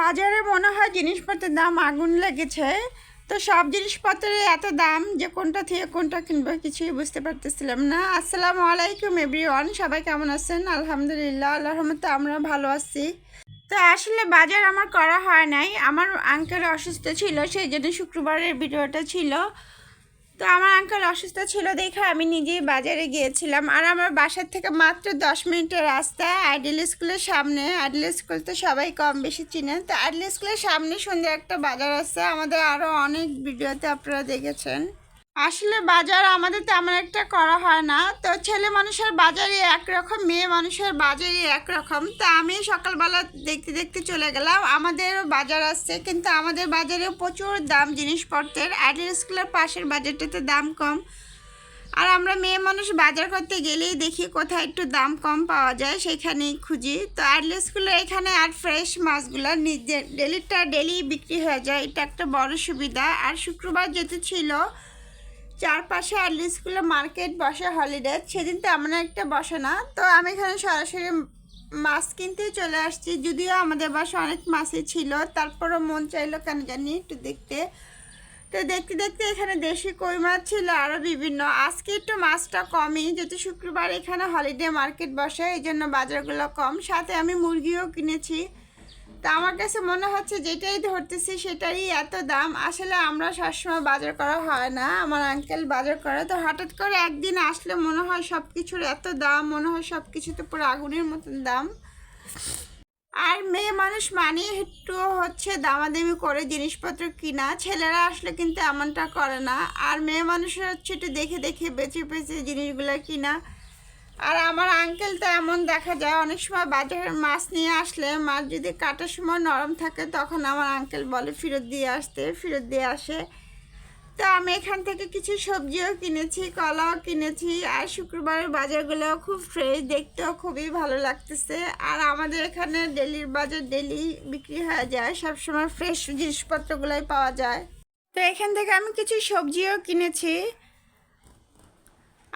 বাজারে মনে হয় জিনিসপত্রের দাম আগুন লেগেছে। তো সব জিনিসপত্রের এত দাম যে কোনটা থেকে কোনটা কিনবো কিছুই বুঝতে পারতেছিলাম না। আসসালামু আলাইকুম এভরিওয়ান, সবাই কেমন আছেন? আলহামদুলিল্লাহ আল্লাহ রহমতে আমরা ভালো আছি। তো আসলে বাজার আমার করা হয় নাই। আমার আঙ্কেল অসুস্থ ছিল, সেই জন্য শুক্রবারের ভিডিওটা ছিল। তো আমার আঙ্কাল অসুস্থ ছিল দেখে আমি নিজেই বাজারে গিয়েছিলাম। আর আমার বাসার থেকে মাত্র দশ মিনিটের রাস্তা আইডেল স্কুলের সামনে। আইডেল স্কুল তো সবাই কম বেশি চিনেন তো আইডেল স্কুলের সামনে সুন্দর একটা বাজার আছে। আমাদের আরও অনেক ভিডিওতে আপনারা দেখেছেন। আসলে বাজার আমাদের তেমন একটা করা হয় না। তো ছেলে মানুষের বাজারই একরকম, মেয়ে মানুষের বাজারই একরকম। তো আমি সকালবেলা দেখতে দেখতে চলে গেলাম। আমাদেরও বাজার আসছে কিন্তু আমাদের বাজারেও প্রচুর দাম জিনিসপত্রের। আইডিয়াল স্কুলের পাশের বাজারটাতে দাম কম। আর আমরা মেয়ে মানুষ বাজার করতে গেলেই দেখি কোথায় একটু দাম কম পাওয়া যায়, সেখানেই খুঁজি। তো আর্লি স্কুলে এখানে আর ফ্রেশ মাছগুলো নিজের ডেলিটা ডেলি বিক্রি হয়ে যায়। এটা একটা বড় সুবিধা। আর শুক্রবার যেতে ছিল চারপাশে স্কুলে মার্কেট বসে হলিডে সেদিন তেমন একটা বসে না। তো আমি এখানে সরাসরি মাছ কিনতে চলে আসছি। যদিও আমাদের বাসা অনেক মাছই ছিল, তারপরও মন চাইলো কেন জানি একটু দেখতে। তো দেখতে দেখতে এখানে দেশি কই মাছ ছিল আরও বিভিন্ন। আজকে একটু মাছটা কমই, যেহেতু শুক্রবার এখানে হলিডে মার্কেট বসে এই জন্য বাজারগুলো কম। সাথে আমি মুরগিও কিনেছি। তা আমার কাছে মনে হচ্ছে যেটাই ধরতেছি সেটারই এত দাম। আসলে আমরা সবসময় বাজার করা হয় না। আমার আঙ্কেল বাজার করে। তো হঠাৎ করে একদিন আসলে মনে হয় সব কিছুর এত দাম, মনে হয় সব কিছুতে পুরো আগুনের মতন দাম। আর মেয়ে মানুষ মানে একটু হচ্ছে দামাদামি করে জিনিসপত্র কিনা। ছেলেরা আসলে কিন্তু এমনটা করে না। আর মেয়ে মানুষের হচ্ছে একটু দেখে দেখে বেঁচে বেছে জিনিসগুলো কিনা। আর আমার আঙ্কেল তো এমন দেখা যায়, অনেক সময় বাজারের মাছ নিয়ে আসলে, মাছ যদি কাটার সময় নরম থাকে, তখন আমার আঙ্কেল বলে, ফেরত দিয়ে আসতে, ফেরত দিয়ে আসে। তো আমি এখান থেকে কিছু সবজিও কিনেছি, কলাও কিনেছি, আর শুক্রবারের বাজারগুলো খুব ফ্রেশ দেখতেও খুবই ভালো লাগতেছে। আর আমাদের এখানে ডেলির বাজার ডেলি বিক্রি হয়ে যায়, সবসময় ফ্রেশ জিনিসপত্রগুলোই পাওয়া যায়। তো এখান থেকে আমি কিছু সবজিও কিনেছি।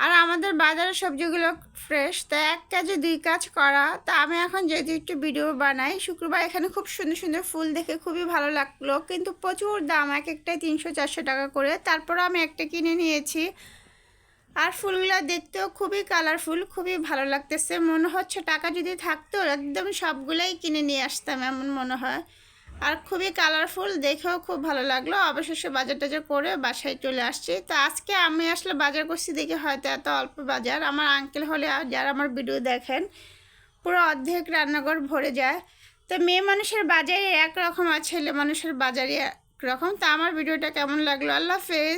আর আমাদের বাজারের সবজিগুলো ফ্রেশ তো এক কাজে দুই কাজ করা। তা আমি এখন যেহেতু একটু ভিডিও বানাই, শুক্রবার এখানে খুব সুন্দর সুন্দর ফুল দেখে খুবই ভালো লাগল। কিন্তু প্রচুর দাম, এক একটাই তিনশো, চারশো টাকা করে। তারপর আমি একটা কিনে নিয়েছি। আর ফুলগুলো দেখতেও খুবই কালারফুল খুবই ভালো লাগতেছে। মনে হচ্ছে টাকা যদি থাকতো, একদম সবগুলাই কিনে নিয়ে আসতাম, এমন মনে হয়। আর খুবই কালারফুল দেখেও খুব ভালো লাগল। অবশেষে বাজার টাজার করে বাসায় চলে আসছি। তো আজকে আমি আসলে বাজার করছি দেখে হয়তো এত অল্প বাজার। আমার আঙ্কেল হলে যারা আমার ভিডিও দেখেন, পুরো অর্ধেক রান্নাঘর ভরে যায়। তো মেয়ে মানুষের বাজারে একরকম আর ছেলে মানুষের বাজারে একরকম। তো আমার ভিডিওটা কেমন লাগল? আল্লাহ হাফেজ।